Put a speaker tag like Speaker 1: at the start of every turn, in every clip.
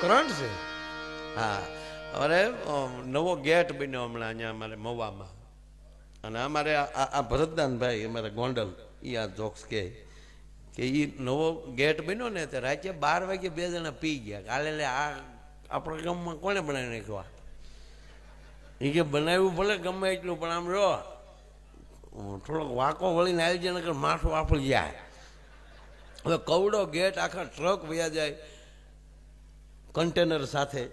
Speaker 1: Current છે? હા. અરે નવો ગેટ બન્યો હમણાં અહીંયા અમારે મવામાં અને અમારે આ- ભરતદાનભાઈ, અમારે ગોંડલ એ આ જોક્સ કે એ નવો ગેટ બન્યો ને તે રાત્રે બાર વાગે બે જણા પી ગયા. કાલે આ, આપણા ગામમાં કોણે બનાવી નાખ્યો? એ કે બનાવ્યું ભલે ગમે એટલું, પણ આમ જો થોડોક વાંકો વળીને આવી જાય નકર માથું વાપરી જાય. હવે કવડો ગેટ આખા ટ્રક વયા જાય. કન્ટેનર સાથે.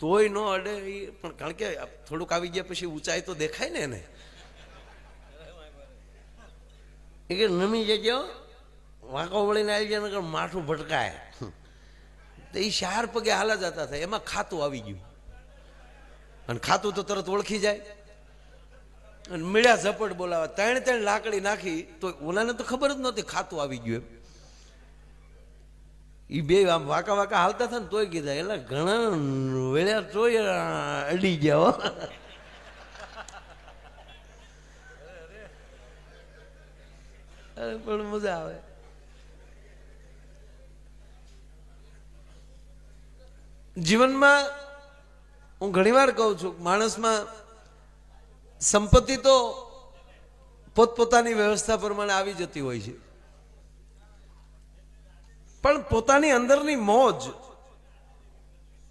Speaker 1: તોય ન અડે એ પણ કારણ કે થોડુંક આવી ગયા પછી ઊંચાઈ તો દેખાય ને એને. એ કે નમી જજો વાંકો વળીને આવી જાય નકર માથું ભટકાય. તો એ ચાર પગે હાલા જતા થાય. એમાં ખાતું આવી ગયું. અને ખાતું તો તરત ઓળખી જાય. અને મળ્યા ઝપટ બોલાવા. ત્રણ ત્રણ લાકડી નાખી તો ઓલાને તો ખબર જ નહોતી ખાતું આવી ગયું એમ. એ બે આમ વાંકા વાંકા હાલતા હતા ને તોય કીધા એટલે ઘણા વેળા તોય અડી ગયા પણ મજા આવે. જીવનમાં હું ઘણીવાર કહું છું, માણસમાં સંપત્તિ તો પોતપોતાની વ્યવસ્થા પ્રમાણે આવી જતી હોય છે. પણ પોતાની અંદરની મોજ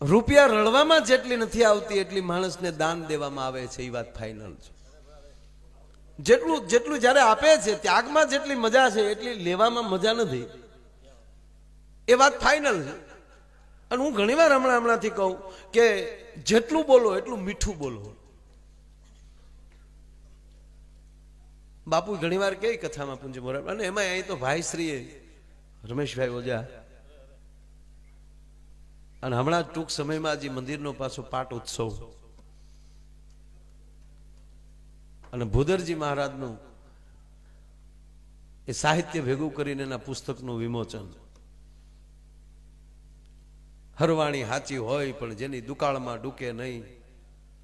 Speaker 1: રૂપિયા રળવામાં જેટલી નથી આવતી, એટલી માણસને દાન દેવામાં આવે છે, એ વાત ફાઇનલ છે. જેટલું જેટલું જ્યારે આપે છે, ત્યાગમાં જેટલી મજા છે, એટલી લેવામાં મજા નથી. એ વાત ફાઇનલ છે. અને હું ઘણીવાર હમણાં, હમણાંથી કહું કે જેટલું બોલો, એટલું મીઠું બોલો. બાપુ ઘણીવાર કઈ કથામાં પૂંજ મોરા અને એમાં અહીં તો ભાઈ શ્રીએ રમેશભાઈ ઓજા અને હમણાં ટૂંક સમયમાં જે મંદિરનો પાછો પાટ ઉત્સવ. અને ભૂદરજી મહારાજનું એ સાહિત્ય ભેગું કરીને એના પુસ્તકનું વિમોચન. હરવાણી હાચી હોય, પણ જેની દુકાળમાં ડૂકે નહીં,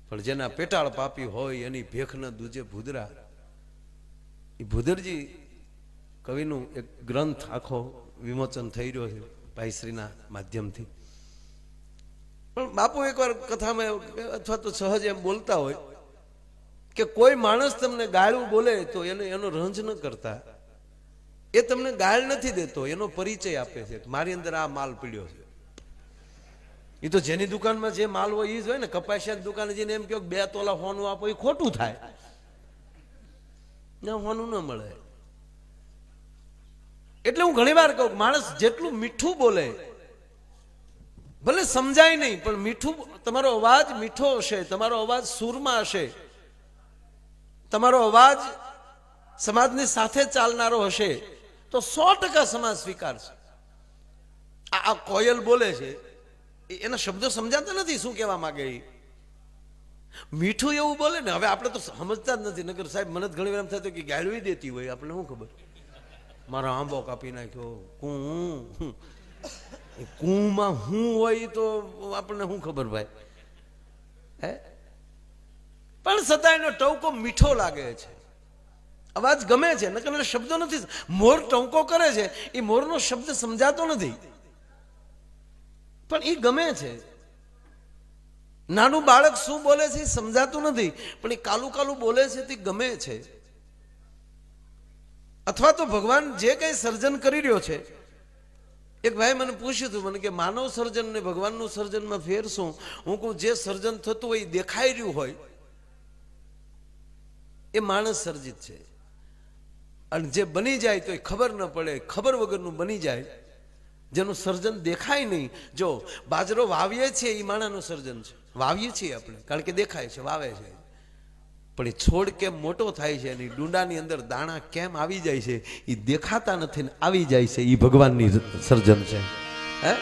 Speaker 1: પણ જેના પેટાળ પાપી હોય, એની ભેખ ન દૂજે ભૂદરા. એ ભૂદરજી કવિનું એક ગ્રંથ આખો વિમોચન થઈ રહ્યો છે ભાઈશ્રીના માધ્યમથી. પણ બાપુ એકવાર કથામાં અથવા તો સહજ એમ બોલતા હોય કે કોઈ માણસ તમને ગાળું બોલે તો એને એનો રંજ ન કરતા. એ તમને ગાળ નથી દેતો, એનો પરિચય આપે છે. મારી અંદર આ માલ પીડ્યો છે. એ તો જેની દુકાનમાં જે માલ હોય એ જ હોય ને કપાસિયા દુકાને જઈને એમ કહો બે તોલા હોનું આપો એ ખોટું થાય. ના, હોનું ન મળે. એટલે હું ઘણી વાર કહું, માણસ જેટલું મીઠું બોલે, ભલે સમજાય નહીં, પણ મીઠું, તમારો અવાજ મીઠો હશે, તમારો અવાજ સૂરમાં હશે, તમારો અવાજ સમાજની સાથે ચાલનારો હશે, તો સો ટકા સમાજ સ્વીકારશે. આ કોયલ બોલે છે એના શબ્દો સમજાતા નથી, શું કહેવા માંગે એ? મીઠું એવું બોલે ને, હવે આપણે તો સમજતા જ નથી નગર સાહેબ મને ઘણી વાર એમ થતું કે ગાળવી દેતી હોય આપણે શું ખબર? મારો આંબો કાપી નાખ્યો. કું કુંમાં હું હોય તો આપણને શું ખબર ભાઈ? હે? પણ છતાં એનો ટવકો મીઠો લાગે છે. અવાજ ગમે છે, નકર શબ્દો નથી. મોર ટવકો કરે છે, એ મોરનો શબ્દ સમજાતો નથી. પણ એ ગમે છે. નાનું બાળક શું બોલે છે એ સમજાતું નથી, પણ એ કાલું કાલું બોલે છે તે ગમે છે. અથવા તો ભગવાન જે કંઈ સર્જન કરી રહ્યો છે, એક ભાઈ મને પૂછ્યું હતું, મને કે માનવ સર્જન ને ભગવાનનું સર્જનમાં ફેર શું? હું કહું, જે સર્જન થતું હોય દેખાઈ રહ્યું હોય, એ માણસ સર્જિત છે. અને જે બની જાય તો એ ખબર ન પડે, ખબર વગરનું બની જાય. જેનું સર્જન દેખાય નહીં. જો બાજરો વાવીએ છીએ, એ માણાનું સર્જન છે. વાવીએ છીએ આપણે, કારણ કે દેખાય છે, વાવે છે. પણ એ છોડ કેમ મોટો થાય છે અને ડુંડાની અંદર દાણા કેમ આવી જાય છે, એ દેખાતા નથી ને આવી જાય છે, એ ભગવાનની સર્જન છે. હે?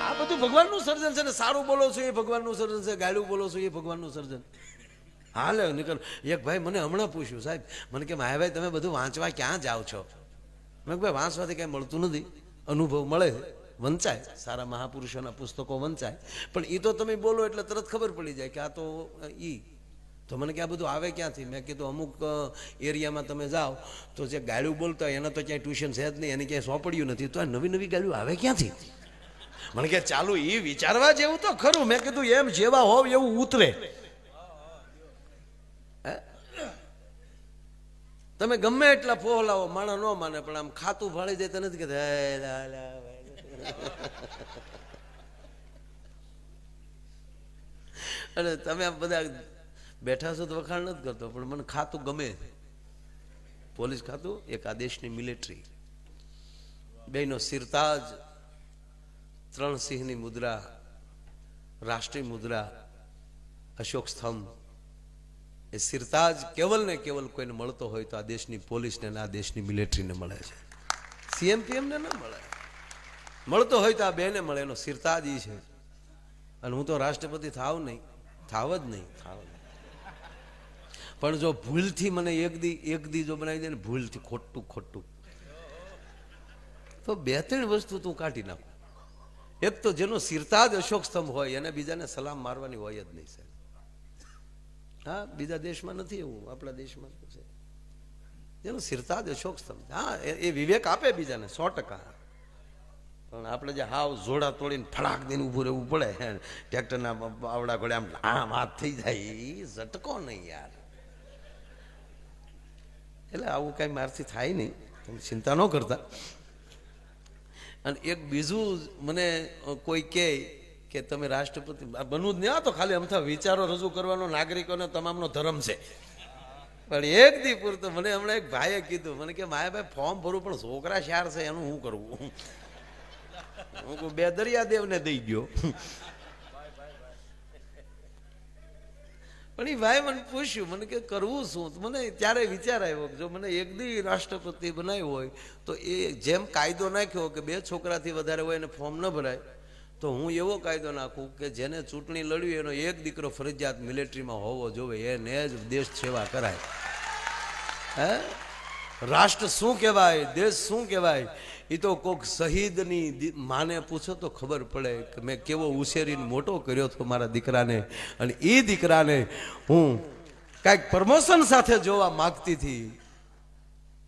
Speaker 1: આ બધું ભગવાનનું સર્જન છે ને સારું બોલો છો એ ભગવાનનું સર્જન છે, ગાયલું બોલો છો એ ભગવાનનું સર્જન. હાલે, નીકળ. એક ભાઈ મને હમણાં પૂછ્યું, સાહેબ, મને કે માયા ભાઈ તમે બધું વાંચવા ક્યાં જાઓ છો? મેં ભાઈ, વાંચવાથી કાંઈ મળતું નથી. અનુભવ મળે, વંચાય. સારા મહાપુરુષોના પુસ્તકો વંચાય. પણ એ તો તમે બોલો એટલે તરત ખબર પડી જાય કે આ તો ઈ તો મને કે આ બધું આવે ક્યાંથી? મેં કીધું, અમુક એરિયામાં તમે જાઓ. તો જે ગાળું બોલતા હોય, એના તો ક્યાંય ટ્યુશન છે જ નહીં, એને ક્યાંય સોંપડ્યું નથી. તો આ નવી નવી ગાળું આવે ક્યાંથી? મને કે, ચાલુ, એ વિચારવા જેવું તો ખરું. મેં કીધું, એમ જેવા હોવ એવું ઉતરે? તમે ગમે એટલા ફોહલાવો, માણા ન માને, પણ આમ ખાતું ફાળી દેતા નથી કે અને તમે બધા બેઠા છો તો વખાણ નથી કરતો, પણ મને ખાતું ગમે પોલીસ ખાતું, એક આ દેશની મિલિટરી. બેનો સિરતાજ, ત્રણ સિંહની મુદ્રા, રાષ્ટ્રીય મુદ્રા, અશોક સ્તંભ. એ સિરતાજ કેવલ ને કેવલ કોઈને મળતો હોય તો આ દેશની પોલીસને આ દેશની મિલિટરીને મળે છે. સીએમપીએમને ન મળે. મળતો હોય તો આ બેને મળે, એનો સિરતાજ એ છે. અને હું તો રાષ્ટ્રપતિ થાવ નહીં, થાવ જ નહીં, થાવ નહીં. પણ જો ભૂલથી મને એક દી એક દી જો બનાવી દે ને ભૂલથી ખોટું ખોટું. તો બે ત્રણ વસ્તુ તું કાઢી નાખું. એક તો જેનો સિરતાજ અશોક સ્તંભ હોય, એને બીજાને સલામ મારવાની હોય જ નહીં, સાહેબ. હા, બીજા દેશમાં નથી એવું, આપણા દેશમાં છે? જેનો સિરતાજ અશોક સ્તંભ. હા, એ વિવેક આપે બીજાને, સો ટકા. પણ આપણે જે હાવ જોડા તોડીને ફળાક દઈને ઊભું રહેવું પડે ટ્રેક્ટરના આવડા ઘોડે આમ આમ હાથ થઈ જાય ઝટકો નહીં યાર. એટલે આવું કાંઈ મારથી થાય નહીં. તમે ચિંતા ન કરતા. અને એક બીજું મને કોઈ કહે કે તમે રાષ્ટ્રપતિ બનવું જ નહીં. તો ખાલી અમથા વિચારો રજૂ કરવાનો, નાગરિકોને તમામનો ધર્મ છે. પણ એક દી પૂરતું મને હમણાં એક ભાઈએ કીધું, મને કે માયા ભાઈ ફોર્મ ભરવું પણ છોકરા શાર છે, એનું શું કરવું હું બે દરિયાદેવને દઈ ગયો પણ એ ભાઈ મને પૂછ્યું, મને કે કરવું શું? મને ત્યારે વિચાર આવ્યો જો મને એક દી રાષ્ટ્રપતિ બનાવ્યો હોય, તો એ જેમ કાયદો નાખ્યો કે બે છોકરાથી વધારે હોય એને ફોર્મ ન ભરાય, તો હું એવો કાયદો નાખું કે જેને ચૂંટણી લડવી એનો એક દીકરો ફરજિયાત મિલિટરીમાં હોવો જોવે એને જ દેશ સેવા કરાય. હે? રાષ્ટ્ર શું કહેવાય? દેશ શું કહેવાય? એ તો કોક શહીદની માને પૂછો તો ખબર પડે કે મેં કેવો ઉછેરીને મોટો કર્યો હતો મારા દીકરાને. અને એ દીકરાને હું કાંઈક પ્રમોશન સાથે જોવા માગતી હતી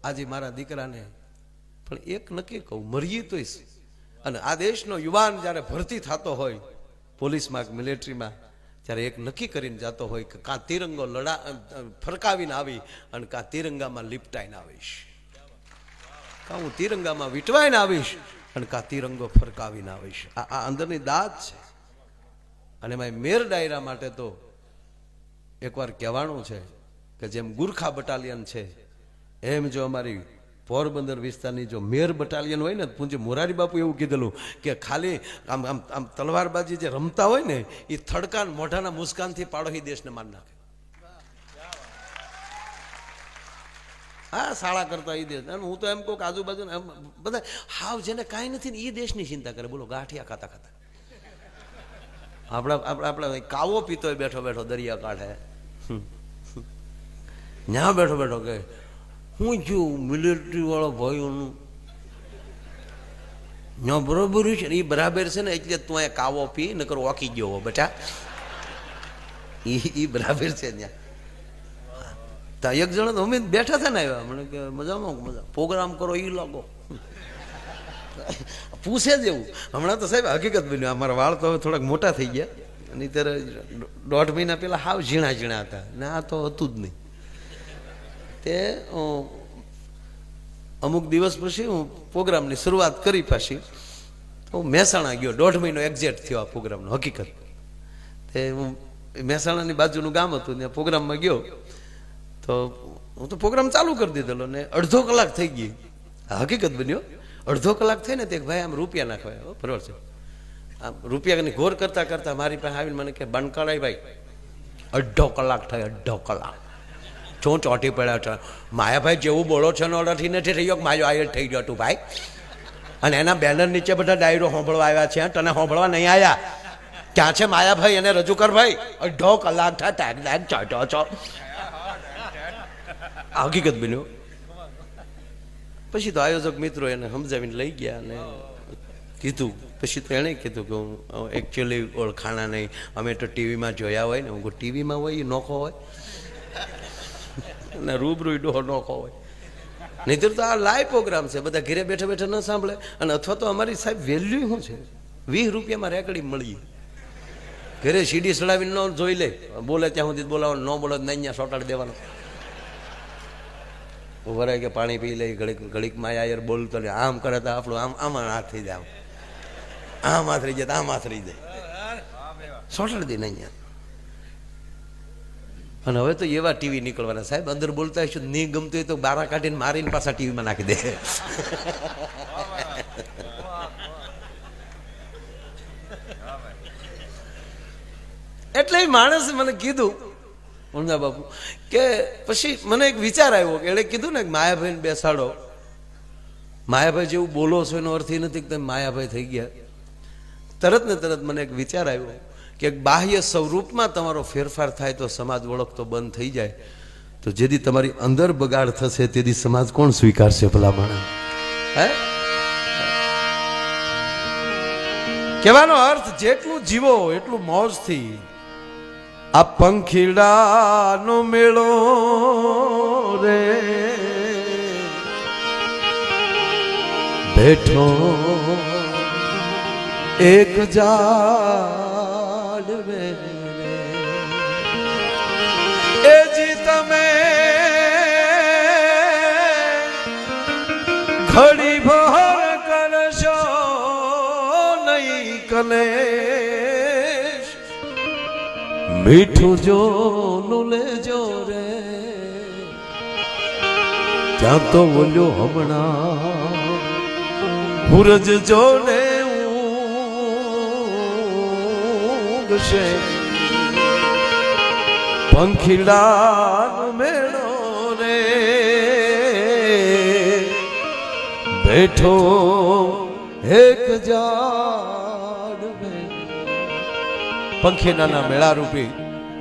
Speaker 1: આજે મારા દીકરાને. પણ એક નક્કી કહું, મરીએ તો અને આ દેશનો યુવાન જ્યારે ભરતી થતો હોય પોલીસમાં મિલિટરીમાં, ત્યારે એક નક્કી કરીને જતો હોય કે કાં તિરંગો લડા ફરકાવીને આવી અને કાં તિરંગામાં લીપટાઈને આવીશ. કાં હું તિરંગામાં વીટવાઈને આવીશ અને કાં તિરંગો ફરકાવીને આવીશ. આ આ અંદરની દાદ છે. અને એમાં મેર ડાયરા માટે તો એકવાર કહેવાનું છે કે જેમ ગુરખા બટાલિયન છે, એમ જો અમારી પોરબંદર વિસ્તારની જો મેર બટાલિયન હોય ને, પૂંજે મોરારી બાપુ એવું કીધેલું કે ખાલી આમ આમ આમ તલવારબાજી જે રમતા હોય ને, એ થડકાન મોઢાના મુસ્કાનથી પાડોશી દેશને માર નાખે. હા, શાળા કરતા એ દેશ અને હું તો એમ કહું કે આજુબાજુ બધા, હાવ જેને કાંઈ નથી ને એ દેશની ચિંતા કરે. બોલો, ગાંઠિયા ખાતા ખાતા. આપણા આપણે આપણે કાવો પીતો બેઠો બેઠો દરિયા કાંઠે. ન્યા બેઠો બેઠો કે હું જોઉં મિલિટરી વાળો ભાઈઓનું. ન્યા બરોબર છે ને એ બરાબર છે ને એટલે તું અહીંયા કાવો પી, નકર ઓકી ગયો બેટા. એ બરાબર છે ત્યાં તા એક જણા તો અમે બેઠા હતા ને આવ્યા. મને કે, મજામાં મજા. પ્રોગ્રામ કરો એ લાગો. પૂછે જ એવું. હમણાં તો સાહેબ હકીકત બન્યું. અમારા વાળ તો હવે થોડાક મોટા થઈ ગયા. અને ત્યારે દોઢ મહિના પહેલા હાવ ઝીણા ઝીણા હતા. ને આ તો હતું જ નહીં. તે અમુક દિવસ પછી હું પ્રોગ્રામની શરૂઆત કરી પાછી. તો મહેસાણા ગયો. દોઢ મહિનો એક્ઝેક્ટ થયો આ પ્રોગ્રામનો, હકીકત. તે હું મહેસાણાની બાજુનું ગામ હતું. ત્યાં પ્રોગ્રામમાં ગયો. તો હું તો પ્રોગ્રામ ચાલુ કરી દીધેલો ને અડધો કલાક થઈ ગઈ. હકીકત બન્યો. અડધો કલાક થઈ ને તે ભાઈ આમ રૂપિયા નાખવાય હો, બરોબર છે. આમ રૂપિયાની ઘોર કરતા કરતા મારી પાસે આવીને મને કે બનકાળાય ભાઈ. અડધો કલાક થાય અડધો કલાક. શું ચોંટી પડ્યા છે. માયાભાઈ જેવું બોલો છે ને ઓર્ડરથી નથી થઈ ગયો માયો આયર થઈ ગયો તું ભાઈ. અને એના બેનર નીચે બધા ડાયરો હોંભળવા આવ્યા છે તને સાંભળવા નહીં આવ્યા ક્યાં છે માયાભાઈ? એને રજૂ કર ભાઈ. અડધો કલાક થાય ટેગ ટેગ ચો ચો હકીકત બન્યો. પછી તો આયોજક મિત્રો એને સમજાવીને લઈ ગયા અને કીધું. પછી તો એણે કીધું કે હું એકચ્યુઅલી ઓળખાણા નહીં અમે તો ટીવીમાં જોયા હોય ને, હું ટીવીમાં હોય એ નોખો હોય. અને રૂબરૂ ડોહો નોખો હોય. નહીતર તો આ લાઈવ પ્રોગ્રામ છે, બધા ઘરે બેઠા બેઠા ન સાંભળે. અને અથવા તો અમારી સાહેબ વેલ્યુ શું છે? વીસ રૂપિયામાં રેકડી મળી ઘરે સીડી સડાવીને ન જોઈ લે. બોલે ત્યાં સુધી બોલાવો, ન બોલે નહીં અહીંયા સોટાડી દેવાનો. ઊભા કે પાણી પી લઈ ઘડીક ઘડીકમાં યાર બોલતો આમ કરે તો આપણું આમ આમાં હાથ થઈ જાય આમ. આથરી જાય આમ આથરી જાય. સોટાડી દે નહીં અને હવે તો એવા ટીવી નીકળવાના. સાહેબ, અંદર બોલતા હશે, નહીં ગમતું હોય તો બારા કાઢીને મારીને પાછા ટીવીમાં નાખી દે. એટલે માણસે મને કીધું ઊંઝા બાપુ. કે પછી મને એક વિચાર આવ્યો કે એણે કીધું ને માયાભાઈને બેસાડો. માયાભાઈ જેવું બોલો છો એનો અર્થ એ નથી કે તમે માયાભાઈ થઈ ગયા. તરત ને તરત મને એક વિચાર આવ્યો કે બાહ્ય સ્વરૂપમાં તમારો ફેરફાર થાય તો સમાજ ઓળખતો બંધ થઈ જાય. તો જેથી તમારી અંદર બગાડ થશે તેથી સમાજ કોણ સ્વીકારશે ભલા હે? કહેવાનો અર્થ જેટલું જીવો એટલું મોજથી આ પંખીડાનો મેળો રે. બેઠો એક જાડ રે મીઠું જો લેજો રે. ત્યાં તો બોલ્યો હમણાં પૂરજ જો ને ઊંઘશે. પંખીડા મેળો રે. બેઠો એક ઝાડ પંખીનાના મેળા રૂપી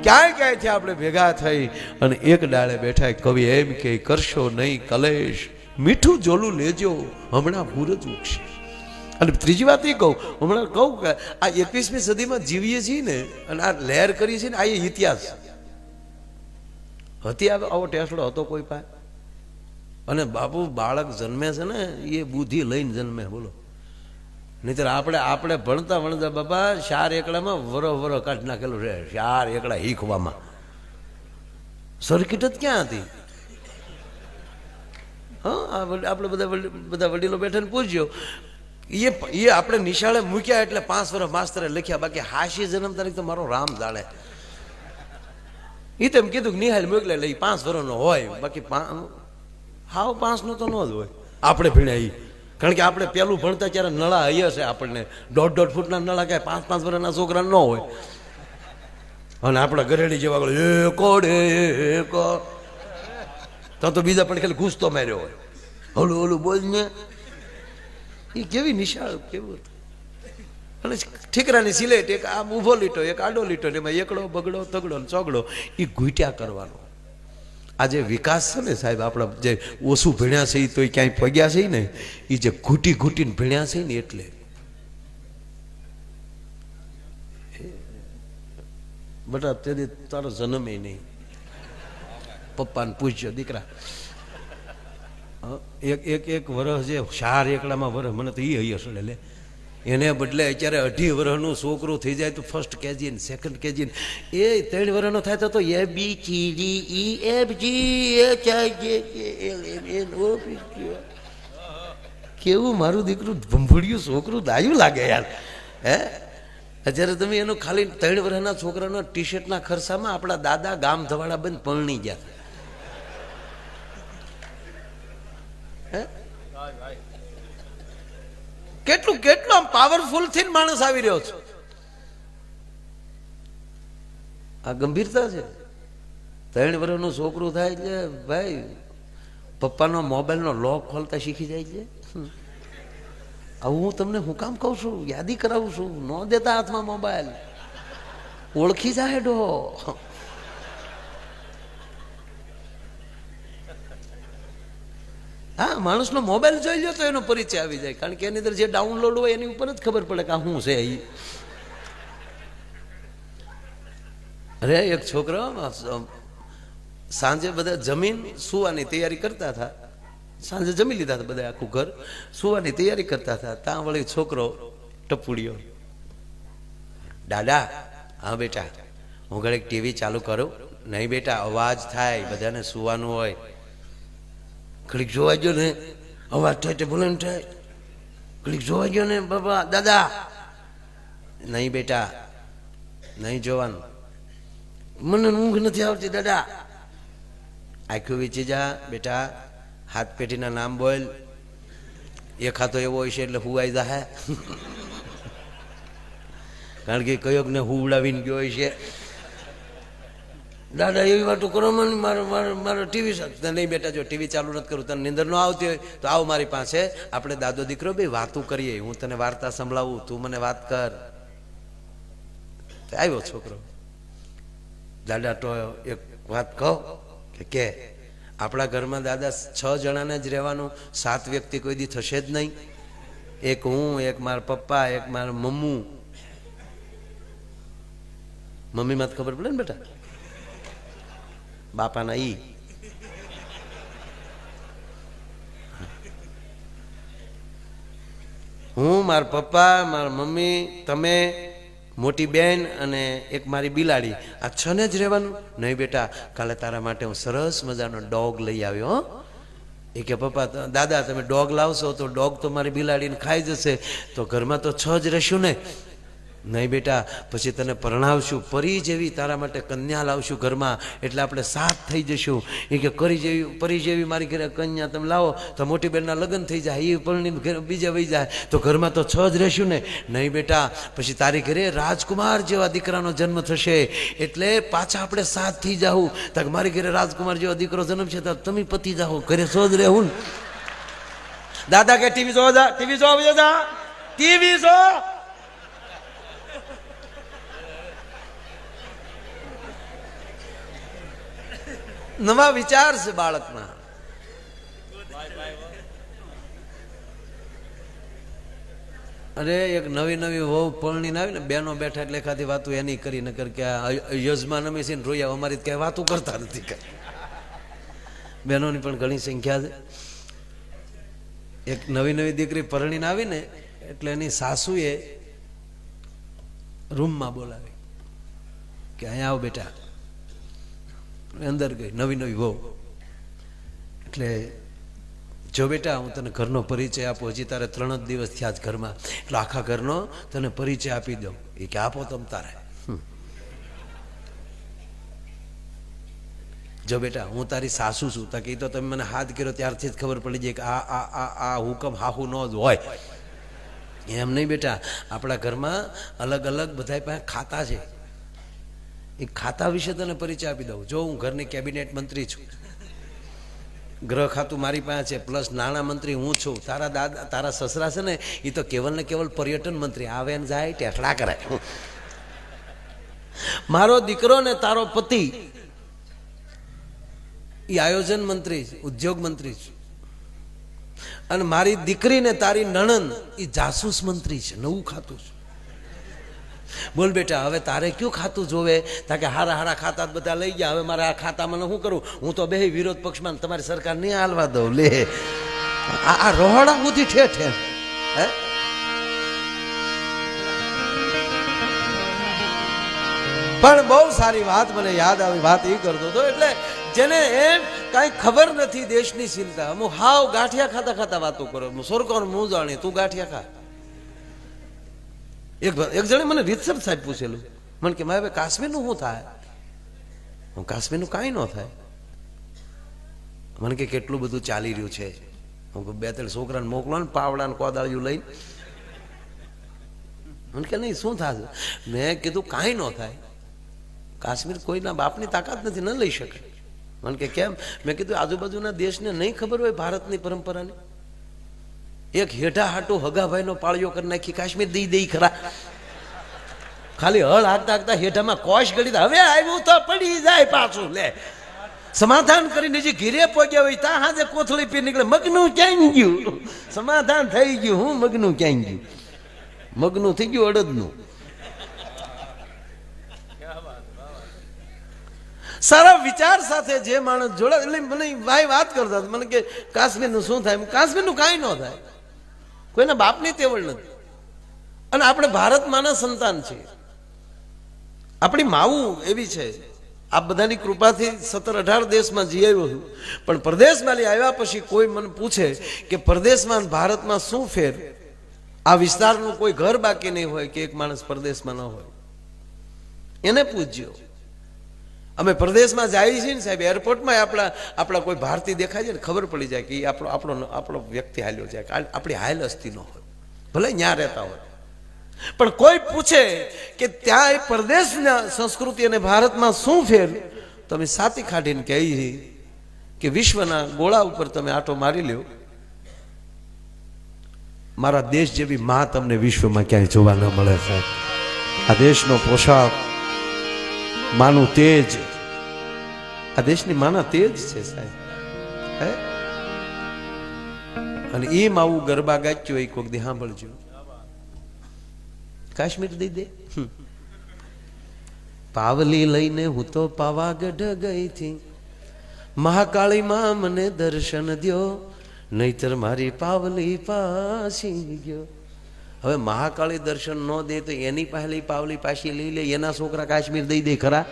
Speaker 1: ક્યાંય ક્યાંયથી આપણે ભેગા થઈ અને એક ડાળે બેઠા કવિ એમ કે, કરશો નહીં કલેશ, મીઠું જોલું લેજો, હમણાં પૂરજ ઉગશે. અને ત્રીજી વાત એ કહું, હમણાં કહું કે આ એકવીસમી સદીમાં જીવીએ છીએ ને, અને આ લહેર કરીએ છીએ ને, આ એ ઇતિહાસ. હતી આવો ટેસડો હતો કોઈ પાસે? અને બાપુ બાળક જન્મે છે ને, એ બુદ્ધિ લઈને જન્મે, બોલો. નહીતર આપણે આપણે ભણતા ભણતા બાપા ચાર એકડામાં વરો વરો કાઢી નાખેલું છે. ચાર એકડા હીખવામાં. સર્કિટ જ ક્યાં હતી? હા આપણે બધા બધા વડીલો બેઠા ને પૂછ્યો એ એ આપણે નિશાળે મૂક્યા એટલે પાંચ વર્ષ માસ્તરે લખ્યા. બાકી હાશી જન્મ તારીખ તો મારો રામ જાણે. એ તેમ કીધું કે નિહાલ મોકલે એટલે ઈ પાંચ વર્ષનો હોય. બાકી હાવ પાંચનો તો ન જ હોય. આપણે ભણ્યા ઈ. કારણ કે આપણે પેલું ભણતા ત્યારે નળા હૈયા છે આપણને. દોઢ દોઢ ફૂટના નળા કાંઈ પાંચ પાંચ વર્ષના છોકરા ન હોય. અને આપણા ગરેડી જેવા એ કોડે એ કો તો તો બીજા પણ ખાલી ઘૂસતો માર્યો હોય. ઓલું ઓલું બોલ ને. એ કેવી નિશાળ, કેવું અને ઠીકરાની સિલેટ એક આમ ઊભો લીટો, એક આડો લીટો એમાં એકડો બગડો, તગડો ને ચોગડો એ ઘૂંટ્યા કરવાનો. આ જે વિકાસ છે ને સાહેબ, આપણા જે ઓછું ભીણ્યા છે એ તો ક્યાંય પગ્યા છે ને એ જે ઘૂંટી ઘૂંટીને ભીણ્યા છે ને એટલે. બટા તેથી તારો જન્મે નહીં. પપ્પાને પૂછ્યો દીકરા. એક એક એક વરસ જે ચાર એકડામાં વરસ, મને તો એ હૈયસ લે. એને બદલે અત્યારે અઢી વર્ષનું છોકરું થઈ જાય તો ફર્સ્ટ કેજી ને સેકન્ડ કેજી એ ત્રણ વર્ષનો થાય તો તો A B C D E F G H I J K L, M, N, O, P, Q. કેવું મારું દીકરું ભંભળિયું છોકરું દાયું લાગે યાર. હે? અત્યારે તમે એનું ખાલી ત્રણ વર્ષના છોકરાના ટી શર્ટના ખર્ચામાં આપણા દાદા ગામ ધવાડા બંધ પરણી ગયા. હે? કેટલું કેટલું આમ પાવરફુલ થઈને માણસ આવી રહ્યો છે? આ ગંભીરતા છે. ત્રણ વર્ષનું છોકરું થાય છે ભાઈ, પપ્પાનો મોબાઈલનો લોક ખોલતા શીખી જાય છે. આવું હું તમને હું કામ કહું છું? યાદી કરાવું છું. ન દેતા હાથમાં મોબાઈલ. ઓળખી જાય ડો હા, માણસનો મોબાઈલ જોઈ લો તો એનો પરિચય આવી જાય. કારણ કે એની અંદર જે ડાઉનલોડ હોય એની ઉપર જ ખબર પડે કે શું છે એ અરે, એક છોકરો સાંજે બધા જમીન સુવાની તૈયારી કરતા હતા. સાંજે જમી લીધા હતા બધા આખું ઘર. સુવાની તૈયારી કરતા હતા. ત્યાં વળી છોકરો ટપુડિયો. દાદા, હા બેટા, હું ઘડીક ટીવી ચાલુ કરું. નહીં બેટા, અવાજ થાય, બધાને સુવાનું હોય. ઘડીક જોવા ગયો ને, અવાજ થાય તો ભૂલે થાય. ઘડીક જોવા ગયો ને, બાબા, દાદા. નહીં બેટા, નહીં જોવાનું. મને ઊંઘ નથી આવતી, દાદા. આખું વેચી જા, બેટા. હાથ પેટીના નામ બોલ. એક ખાતો એવો હોય છે એટલે હુવાઈ જાહે. કારણ કે કયોક ને હુવડાવીને ગયો હોય છે. દાદા, એવી વાતો કરો મારો મારો મારો ટીવી સાથે નહીં બેટા, જો ટીવી ચાલુ નથી કરું, તને નિંદર ન આવતી હોય, તો આવ મારી પાસે. આપણે દાદો દીકરો બે વાતું કરીએ. હું તને વાર્તા સંભળાવું, તું મને વાત કર. આવ્યો છોકરો. દાદા, તો એક વાત કહો કે આપણા ઘરમાં દાદા છ જણાને જ રહેવાનું, સાત વ્યક્તિ કોઈ દી થશે જ નહીં. એક હું, એક મારા પપ્પા, એક મારા મમ્મુ. મમ્મીમાં તો ખબર પડે ને બેટા? બાપાના ઈ. હું, મારા પપ્પા, મારા મમ્મી, તમે, મોટી બેન અને એક મારી બિલાડી. આ છ ને જ રહેવાનું? નહીં બેટા, કાલે તારા માટે હું સરસ મજાનો ડોગ લઈ આવ્યો એ કે, પપ્પા દાદા, તમે ડોગ લાવશો તો ડોગ તો મારી બિલાડીને ખાઈ જશે. તો ઘરમાં તો છ જ રહેશું ને. નહીં બેટા, પછી તને પરણાવશું. પરી જેવી તારા માટે કન્યા લાવશું ઘરમાં. એટલે આપણે સાથ થઈ જશું. એ કે કરી જેવી, પરી જેવી મારી ઘરે કન્યા તમે લાવો તો મોટી બેનના લગ્ન થઈ જાય, એ પરણી બીજા વહી જાય. તો ઘરમાં તો છ જ રહેશું ને. નહીં બેટા, પછી તારી ઘરે રાજકુમાર જેવા દીકરાનો જન્મ થશે. એટલે પાછા આપણે સાથ થઈ જાઉં તો મારી ઘરે રાજકુમાર જેવો દીકરો જન્મ છે તો તમે પતિ જાઓ ઘરે સો જ રહેવું દાદા કે ટીવી જોવા જા, ટીવી જોવા ટીવી જો. નવા વિચાર છે બાળકના. અરે, એક નવી નવી વહુ પરણીને આવી ને બેનો બેઠા એટલે એખાદી વાતો એની કરી, નકર કે યજમાન અમે છે ને રોયા, અમારી ક્યાંય વાતો કરતા નથી કઈ. બહેનોની પણ ઘણી સંખ્યા છે. એક નવી નવી દીકરી પરણીને આવી ને એટલે એની સાસુએ રૂમમાં બોલાવી કે અહીંયા આવો બેટા. અંદર ગઈ, નવી નવી વહુ. એટલે જો બેટા, હું તને ઘરનો પરિચય આપું, હજી તારે ત્રણ જ દિવસ થયા જ ઘરમાં. એટલે આખા ઘરનો તને પરિચય આપી દઉં. એ કે આપો તમ તારે. જો બેટા, હું તારી સાસુ છું, તો કે તો તમે મને હાથ કર્યો, ત્યારથી જ ખબર પડી જાય કે આ આ આ આ હુકમ હાહુ ન જ હોય. એમ નહીં બેટા, આપણા ઘરમાં અલગ અલગ બધા પાસે ખાતા છે. એ ખાતા વિશે તને પરિચય આપી દઉં. જો હું ઘરની કેબિનેટ મંત્રી છું, ગ્રહ ખાતું મારી પાસે છે, પ્લસ નાણાં મંત્રી હું છું, તારા દાદા, તારા સસરા છે ને એ તો કેવલ ને કેવલ પર્યટન મંત્રી. આવે ને જાય ટેસડા કરે. મારો દીકરો ને તારો પતિ એ આયોજન મંત્રી છે, ઉદ્યોગ મંત્રી છે. અને મારી દીકરી ને તારી નણંદ એ જાસૂસ મંત્રી છે, નવું ખાતું છે. બોલ બેટા, હવે તારે કયું ખાતું જોવે? તા હારા હારા ખાતા બધા લઈ ગયા. હવે મારે આ ખાતામાં શું કરું? હું તો બે વિરોધ પક્ષમાં તમારી સરકાર નહીં હાલવા દઉં. લે. આ રોહડા બુદ્ધિ ઠેઠ હે? પણ બહુ સારી વાત મને યાદ આવી. વાત એ કરતો હતો, એટલે જેને એમ કાંઈ ખબર નથી દેશની ચિંતા હું હાવ ગાંઠિયા ખાતા ખાતા વાતો કરો. સરકાર હું જાણી, તું ગાંઠિયા ખા. એક એક જણે મને રીતસર સાહેબ પૂછેલું. મને કે, મારે કાશ્મીરનું શું થાય? હું, કાશ્મીરનું કાંઈ ન થાય. મને કે, કેટલું બધું ચાલી રહ્યું છે? હું બે ત્રણ છોકરાને મોકલો ને પાવડા કોદાળિયું લઈને. મને કે, નહીં, શું થશે? મેં કીધું, કાંઈ ન થાય. કાશ્મીર કોઈના બાપની તાકાત નથી, ન લઈ શકે. મને કે, કેમ? મેં કીધું, આજુબાજુના દેશને નહીં ખબર હોય ભારતની પરંપરાની. એક હેઠા હાટુ હગાભાઈનો પાળિયો કરી નાખી, કાશ્મીર દઈ દઈ ખરા. ખાલી હળ હાકતા હાકતા હેઠામાં કોશ ગળી. હવે આવ્યું તો પડી જાય પાછું, લે. સમાધાન કરીને જે ઘીરે પહોંચ્યા હોય ત્યાં હાજે કોથળી પી નીકળે. મગનું ક્યાં ગયું? સમાધાન થઈ ગયું. હું મગનું ક્યાં ગયું? મગનું થઈ ગયું અડદનું. સારા વિચાર સાથે જે માણસ જોડે એટલે મને ભાઈ વાત કરતા મને કે કાશ્મીરનું શું થાય? કાશ્મીરનું કાંઈ ન થાય. કોઈના બાપની તેવડ નથી. અને આપણે ભારતમાંના સંતાન છીએ. આપણી માવું એવી છે આ બધાની કૃપાથી સત્તર અઢાર દેશમાં જઈ આવ્યો છું. પણ પરદેશમાં આવ્યા પછી કોઈ મને પૂછે કે પરદેશમાં ભારતમાં શું ફેર? આ વિસ્તારનું કોઈ ઘર બાકી નહીં હોય કે એક માણસ પરદેશમાં ન હોય. એને પૂછજો. અમે પ્રદેશમાં જઈએ છીએ ને સાહેબ એરપોર્ટમાં આપણા આપણા કોઈ ભારતીય દેખાય છે ને, ખબર પડી જાય કે એ આપણો આપણો આપણો વ્યક્તિ હાલ્યો છે આપણી હાયલ હસ્તી ન હોય. ભલે ત્યાં રહેતા હોય. પણ કોઈ પૂછે કે ત્યાં એ પરદેશના સંસ્કૃતિ અને ભારતમાં શું ફેર? તમે સાતી કાઢીને કહી કે વિશ્વના ગોળા ઉપર તમે આટો મારી લ્યો. મારા દેશ જેવી માં તમને વિશ્વમાં ક્યાંય જોવા ન મળે સાહેબ. આ દેશનો પોશાક માનું તેજ. આ દેશની માના તેજ છે સાહેબ. અને એ માવું ગરબા ગાચ્યો એ દી સાંભળજો. કાશ્મીર દઈ દે. પાવલી લઈને હું તો પાવાગઢ ગઈ થી. મહાકાળી માં મને દર્શન દો નહીતર મારી પાવલી પાછી ગયો. હવે મહાકાળી દર્શન ન દે તો એની પહેલી પાવલી પાછી લઈ લે, એના છોકરા કાશ્મીર દઈ દે ખરા?